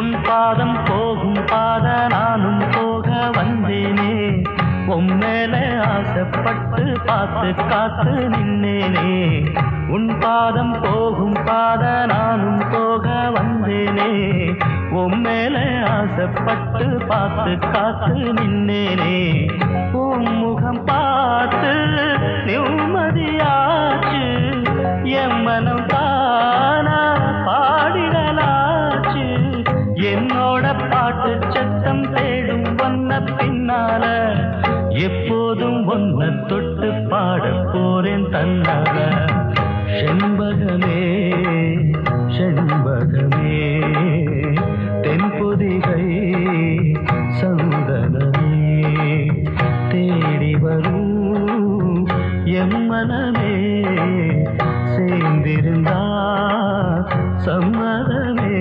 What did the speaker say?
உன் பாதம் போகும் பாத நானும் போக வந்தேனே. உன் மேல ஆசைப்பட்டு பார்த்து காத்து நின்னேனே. உன் பாதம் போகும் பாத நானும் போக வந்தேனே. உன் மேல ஆசைப்பட்டு பார்த்து காத்து நின்னேனே. பாட்டு சத்தம் தேடும் ஒன்ன பின்னால எப்போதும் ஒன்ன தொட்டு பாட போறேன் தன்னால. செண்பகமே செண்பகமே தென்புதிகை சந்தனமே தேடி வரும் எம்மனமே சேர்ந்திருந்தா சம்மதமே.